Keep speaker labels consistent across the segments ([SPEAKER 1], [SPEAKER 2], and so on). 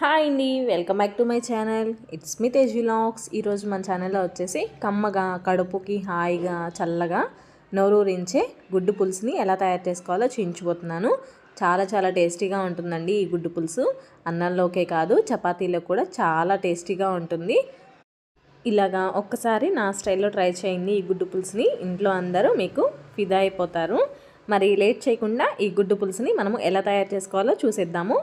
[SPEAKER 1] Hi అండి welcome back to my channel. It's me Tej vlogs. ఈరోజు మన ఛానల్లో వచ్చేసి కమ్మగా కడుపుకి హాయిగా చల్లగా నోరూరించే గుడ్డు పులుసుని ఎలా తయారు చేసుకోవాలో చూపించబోతున్నాను చాలా చాలా టేస్టీగా ఉంటుందండి ఈ గుడ్డు పులుసు. అన్నంలోకే కాదు చపాతీలో కూడా చాలా టేస్టీగా ఉంటుంది. ఇలాగా ఒక్కసారి నా స్టైల్లో ట్రై చేయండి ఈ గుడ్డు పులుసుని. ఇంట్లో అందరూ మీకు ఫిదా అయిపోతారు. మరి లేట్ చేయకుండా ఈ గుడ్డు పులుసుని మనము ఎలా తయారు చేసుకోవాలో చూసేద్దాము.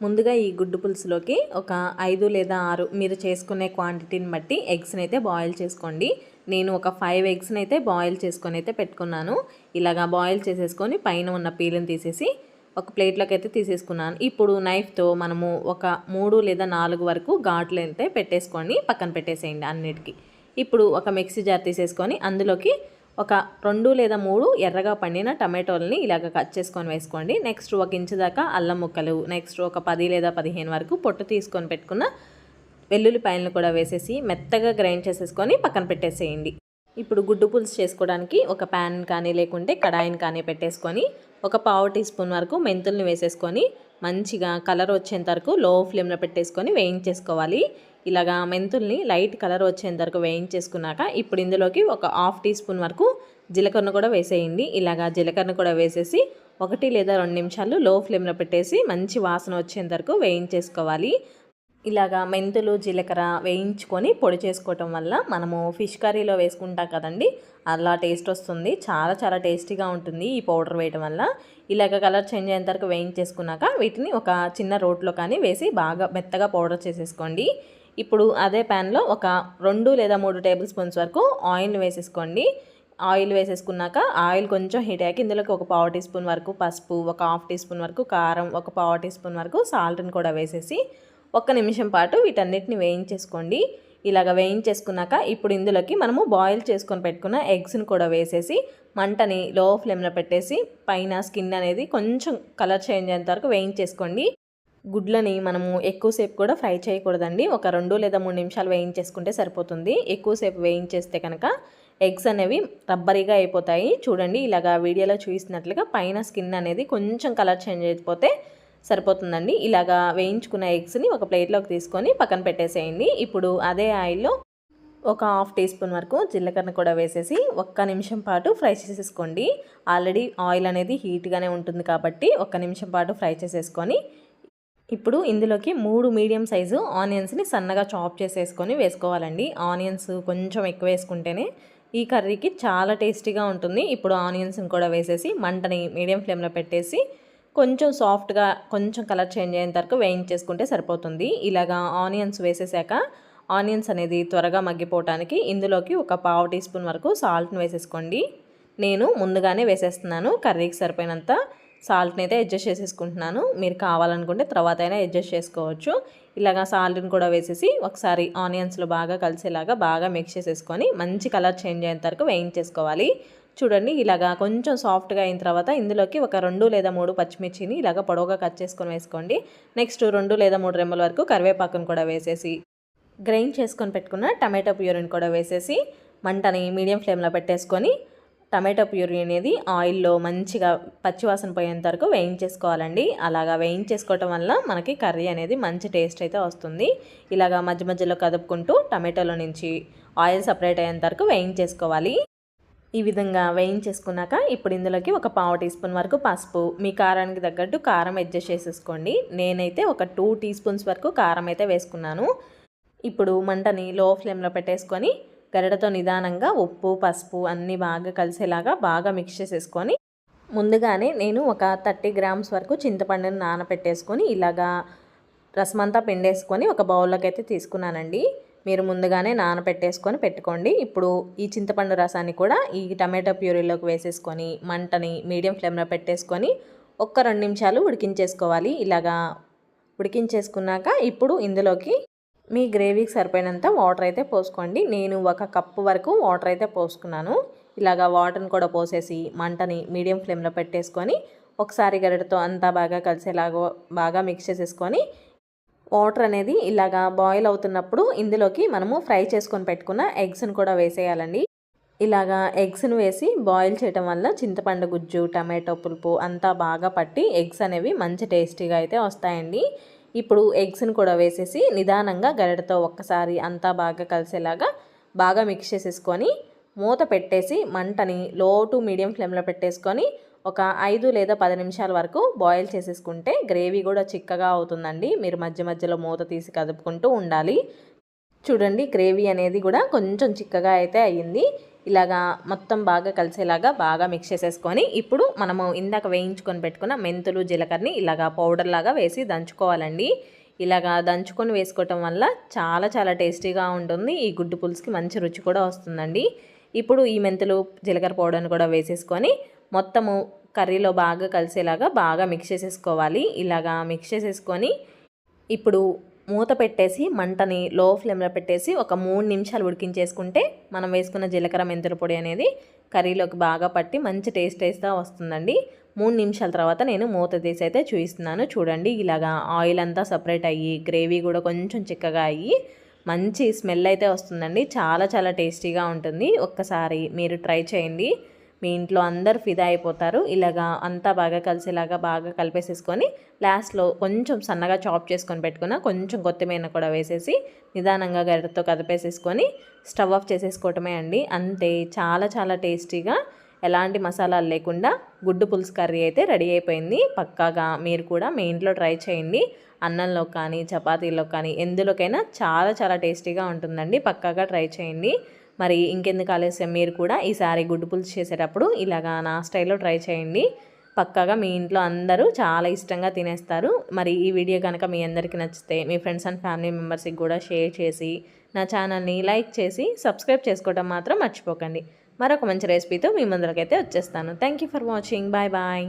[SPEAKER 1] ముందుగా ఈ గుడ్డు పులుసులోకి ఒక ఐదు లేదా ఆరు మీరు చేసుకునే క్వాంటిటీని బట్టి ఎగ్స్ని అయితే బాయిల్ చేసుకోండి. నేను ఒక ఫైవ్ ఎగ్స్ని అయితే బాయిల్ చేసుకొని అయితే పెట్టుకున్నాను. ఇలాగా బాయిల్ చేసేసుకొని పైన ఉన్న పీలను తీసేసి ఒక ప్లేట్లోకి అయితే తీసేసుకున్నాను. ఇప్పుడు నైఫ్తో మనము ఒక మూడు లేదా నాలుగు వరకు ఘాట్లు అయితే పెట్టేసుకొని పక్కన పెట్టేసేయండి అన్నిటికీ. ఇప్పుడు ఒక మిక్సీ జార్ తీసేసుకొని అందులోకి ఒక రెండు లేదా మూడు ఎర్రగా పండిన టమాటోలని ఇలాగ కట్ చేసుకొని వేసుకోండి. నెక్స్ట్ ఒక ఇంచు దాకా అల్లం ముక్కలు నెక్స్ట్ ఒక పది లేదా పదిహేను వరకు పొట్టు తీసుకొని పెట్టుకున్న వెల్లుల్లిపాయలను కూడా వేసేసి మెత్తగా గ్రైండ్ చేసేసుకొని పక్కన పెట్టేసేయండి. ఇప్పుడు గుడ్డు పులుసు చేసుకోవడానికి ఒక ప్యాన్ కానీ లేకుంటే కడాయిని కానీ పెట్టేసుకొని ఒక పావు టీ స్పూన్ వరకు మెంతుల్ని వేసేసుకొని మంచిగా కలర్ వచ్చేంత వరకు లో ఫ్లేమ్లో పెట్టేసుకొని వేయించేసుకోవాలి. ఇలాగా మెంతుల్ని లైట్ కలర్ వచ్చేంత వరకు వేయించేసుకున్నాక ఇప్పుడు ఇందులోకి ఒక హాఫ్ టీ స్పూన్ వరకు జీలకర్ర కూడా వేసేయండి. ఇలాగా జీలకర్ర కూడా వేసేసి ఒకటి లేదా రెండు నిమిషాలు లో ఫ్లేమ్లో పెట్టేసి మంచి వాసన వచ్చేంత వరకు వేయించేసుకోవాలి. ఇలాగా మెంతులు జీలకర్ర వేయించుకొని పొడి చేసుకోవటం వల్ల మనము ఫిష్ కర్రీలో వేసుకుంటాం కదండి అలా టేస్ట్ వస్తుంది. చాలా చాలా టేస్టీగా ఉంటుంది ఈ పౌడర్ వేయటం వల్ల. ఇలాగ కలర్ చేంజ్ అయ్యేంత వరకు వేయించేసుకున్నాక వీటిని ఒక చిన్న రోట్లో కానీ వేసి బాగా మెత్తగా పౌడర్ చేసేసుకోండి. ఇప్పుడు అదే ప్యాన్లో ఒక రెండు లేదా మూడు టేబుల్ స్పూన్స్ వరకు ఆయిల్ వేసేసుకోండి. ఆయిల్ వేసేసుకున్నాక ఆయిల్ కొంచెం హీట్ అయ్యాక ఇందులోకి ఒక పావు టీ స్పూన్ వరకు పసుపు ఒక హాఫ్ టీ స్పూన్ వరకు కారం ఒక పావు టీ స్పూన్ వరకు సాల్ట్ని కూడా వేసేసి ఒక్క నిమిషం పాటు వీటన్నిటిని వేయించేసుకోండి. ఇలాగ వేయించేసుకున్నాక ఇప్పుడు ఇందులోకి మనము బాయిల్ చేసుకొని పెట్టుకున్న ఎగ్స్ని కూడా వేసేసి మంటని లో ఫ్లేమ్లో పెట్టేసి పైన స్కిన్ అనేది కొంచెం కలర్ చేంజ్ అయ్యేంత వరకు వేయించేసుకోండి. గుడ్లని మనము ఎక్కువసేపు కూడా ఫ్రై చేయకూడదండి. ఒక రెండు లేదా మూడు నిమిషాలు వేయించేసుకుంటే సరిపోతుంది. ఎక్కువసేపు వేయించేస్తే కనుక ఎగ్స్ అనేవి రబ్బరీగా అయిపోతాయి. చూడండి ఇలాగా వీడియోలో చూసినట్లుగా పైన స్కిన్ అనేది కొంచెం కలర్ చేంజ్ అయిపోతే సరిపోతుందండి. ఇలాగా వేయించుకున్న ఎగ్స్ని ఒక ప్లేట్లోకి తీసుకొని పక్కన పెట్టేసేయండి. ఇప్పుడు అదే ఆయిల్లో ఒక హాఫ్ టీ స్పూన్ వరకు జీలకర్ర కూడా వేసేసి ఒక్క నిమిషం పాటు ఫ్రై చేసేసుకోండి. ఆల్రెడీ ఆయిల్ అనేది హీట్గానే ఉంటుంది కాబట్టి ఒక్క నిమిషం పాటు ఫ్రై చేసేసుకొని ఇప్పుడు ఇందులోకి మూడు మీడియం సైజు ఆనియన్స్ని సన్నగా చాప్ చేసేసుకొని వేసుకోవాలండి. ఆనియన్స్ కొంచెం ఎక్కువ వేసుకుంటేనే ఈ కర్రీకి చాలా టేస్టీగా ఉంటుంది. ఇప్పుడు ఆనియన్స్ని కూడా వేసేసి మంటని మీడియం ఫ్లేమ్లో పెట్టేసి కొంచెం సాఫ్ట్గా కొంచెం కలర్ చేంజ్ అయిన వరకు వేయించేసుకుంటే సరిపోతుంది. ఇలాగా ఆనియన్స్ వేసేసాక ఆనియన్స్ అనేది త్వరగా మగ్గిపోవటానికి ఇందులోకి ఒక పావు టీ స్పూన్ వరకు సాల్ట్ని వేసేసుకోండి. నేను ముందుగానే వేసేస్తున్నాను. కర్రీకి సరిపోయినంత సాల్ట్ని అయితే అడ్జస్ట్ చేసేసుకుంటున్నాను. మీరు కావాలనుకుంటే తర్వాత అయినా అడ్జస్ట్ చేసుకోవచ్చు. ఇలాగా సాల్ట్ని కూడా వేసేసి ఒకసారి ఆనియన్స్లో బాగా కలిసేలాగా బాగా మిక్స్ చేసేసుకొని మంచి కలర్ చేంజ్ అయిన వరకు వేయించేసుకోవాలి. చూడండి ఇలాగా కొంచెం సాఫ్ట్గా అయిన తర్వాత ఇందులోకి ఒక రెండు లేదా మూడు పచ్చిమిర్చిని ఇలాగ పొడవుగా కట్ చేసుకొని వేసుకోండి. నెక్స్ట్ రెండు లేదా మూడు రెమ్మల వరకు కరివేపాకును కూడా వేసేసి గ్రైండ్ చేసుకొని పెట్టుకున్న టమాటో ప్యూరిని కూడా వేసేసి మంటని మీడియం ఫ్లేమ్లో పెట్టేసుకొని టమాటో ప్యూరీ అనేది ఆయిల్లో మంచిగా పచ్చివాసన పోయేంత వరకు వేయించేసుకోవాలండి. అలాగా వేయించేసుకోవటం వల్ల మనకి కర్రీ అనేది మంచి టేస్ట్ అయితే వస్తుంది. ఇలాగా మధ్య మధ్యలో కదుపుకుంటూ టమాటోలో నుంచి ఆయిల్ సపరేట్ అయ్యేంత వరకు వేయించేసుకోవాలి. ఈ విధంగా వేయించేసుకున్నాక ఇప్పుడు ఇందులోకి ఒక పావు టీ స్పూన్ వరకు పసుపు మీ కారానికి తగ్గట్టు కారం అడ్జస్ట్ చేసేసుకోండి. నేనైతే ఒక టూ టీ స్పూన్స్ వరకు కారం అయితే వేసుకున్నాను. ఇప్పుడు మంటని లో ఫ్లేమ్లో పెట్టేసుకొని గరిటతో నిదానంగా ఉప్పు పసుపు అన్నీ బాగా కలిసేలాగా బాగా మిక్స్ చేసేసుకొని ముందుగానే నేను ఒక థర్టీ గ్రామ్స్ వరకు చింతపండుని నానపెట్టేసుకొని ఇలాగా రసమంతా పిండేసుకొని ఒక బౌల్లోకి అయితే తీసుకున్నానండి. మీరు ముందుగానే నానపెట్టేసుకొని పెట్టుకోండి. ఇప్పుడు ఈ చింతపండు రసాన్ని కూడా ఈ టమాటో ప్యూరీలోకి వేసేసుకొని మంటని మీడియం ఫ్లేమ్లో పెట్టేసుకొని ఒక్క రెండు నిమిషాలు ఉడికించేసుకోవాలి. ఇలాగా ఉడికించేసుకున్నాక ఇప్పుడు ఇందులోకి మీ గ్రేవీకి సరిపోయినంత వాటర్ అయితే పోసుకోండి. నేను ఒక కప్పు వరకు వాటర్ అయితే పోసుకున్నాను. ఇలాగా వాటర్ని కూడా పోసేసి మంటని మీడియం ఫ్లేమ్లో పెట్టేసుకొని ఒకసారి గరిటతో అంతా బాగా కలిసేలాగా బాగా మిక్స్ చేసేసుకొని వాటర్ అనేది ఇలాగా బాయిల్ అవుతున్నప్పుడు ఇందులోకి మనము ఫ్రై చేసుకొని పెట్టుకున్న ఎగ్స్ని కూడా వేసేయాలండి. ఇలాగా ఎగ్స్ను వేసి బాయిల్ చేయటం వల్ల చింతపండు గుజ్జు టమాటో పులుపు అంతా బాగా పట్టి ఎగ్స్ అనేవి మంచి టేస్టీగా అయితే వస్తాయండి. ఇప్పుడు ఎగ్స్ని కూడా వేసేసి నిదానంగా గరిటతో ఒక్కసారి అంతా బాగా కలిసేలాగా బాగా మిక్స్ చేసేసుకొని మూత పెట్టేసి మంటని లో టు మీడియం ఫ్లేమ్లో పెట్టేసుకొని ఒక ఐదు లేదా పది నిమిషాల వరకు బాయిల్ చేసేసుకుంటే గ్రేవీ కూడా చిక్కగా అవుతుందండి. మీరు మధ్య మధ్యలో మూత తీసి కదుపుకుంటూ ఉండాలి. చూడండి గ్రేవీ అనేది కూడా కొంచెం చిక్కగా అయితే అయ్యింది. ఇలాగా మొత్తం బాగా కలిసేలాగా బాగా మిక్స్ చేసేసుకొని ఇప్పుడు మనము ఇందాక వేయించుకొని పెట్టుకున్న మెంతులు జీలకర్రని ఇలాగా పౌడర్ లాగా వేసి దంచుకోవాలండి. ఇలాగా దంచుకొని వేసుకోవటం వల్ల చాలా చాలా టేస్టీగా ఉంటుంది. ఈ గుడ్డు పులుసుకి మంచి రుచి కూడా వస్తుందండి. ఇప్పుడు ఈ మెంతులు జీలకర్ర పౌడర్ని కూడా వేసేసుకొని మొత్తము కర్రీలో బాగా కలిసేలాగా బాగా మిక్స్ చేసేసుకోవాలి. ఇలాగా మిక్స్ చేసేసుకొని ఇప్పుడు మూత పెట్టేసి మంటని లో ఫ్లేమ్లో పెట్టేసి ఒక మూడు నిమిషాలు ఉడికించేసుకుంటే మనం వేసుకున్న జీలకర్ర మెంతుల పొడి అనేది కర్రీలోకి బాగా పట్టి మంచి టేస్ట్ టేస్ట్గా వస్తుందండి. మూడు నిమిషాల తర్వాత నేను మూత తీసి అయితే చూపిస్తున్నాను. చూడండి ఇలాగా ఆయిల్ అంతా సపరేట్ అయ్యి గ్రేవీ కూడా కొంచెం చిక్కగా అయ్యి మంచి స్మెల్ అయితే వస్తుందండి. చాలా చాలా టేస్టీగా ఉంటుంది. ఒక్కసారి మీరు ట్రై చేయండి. మీ ఇంట్లో అందరు ఫిదా అయిపోతారు. ఇలాగా అంతా బాగా కలిసేలాగా బాగా కలిపేసేసుకొని లాస్ట్లో కొంచెం సన్నగా చాప్ చేసుకొని పెట్టుకున్న కొంచెం కొత్తిమీర కూడా వేసేసి నిదానంగా గరిటతో కదిపేసేసుకొని స్టవ్ ఆఫ్ చేసేసుకోవటమే అండి. అంతే చాలా చాలా టేస్టీగా ఎలాంటి మసాలాలు లేకుండా గుడ్డు పులుసు కర్రీ అయితే రెడీ అయిపోయింది. పక్కాగా మీరు కూడా మీ ఇంట్లో ట్రై చేయండి. అన్నంలో కానీ చపాతీలో కానీ ఎందులోకైనా చాలా చాలా టేస్టీగా ఉంటుందండి. పక్కాగా ట్రై చేయండి. మరి ఇంకెందుకు ఆలస్యం? మీరు కూడా ఈసారి గుడ్డు పులుసు చేసేటప్పుడు ఇలాగా నా స్టైల్లో ట్రై చేయండి. పక్కాగా మీ ఇంట్లో అందరూ చాలా ఇష్టంగా తినేస్తారు. మరి ఈ వీడియో కనుక మీ అందరికీ నచ్చితే మీ ఫ్రెండ్స్ అండ్ ఫ్యామిలీ మెంబర్స్కి కూడా షేర్ చేసి నా ఛానల్ని లైక్ చేసి సబ్స్క్రైబ్ చేసుకోవడం మాత్రం మర్చిపోకండి. మరొక మంచి రెసిపీతో మీ ముందరకైతే వచ్చేస్తాను. Thank you for watching. Bye bye.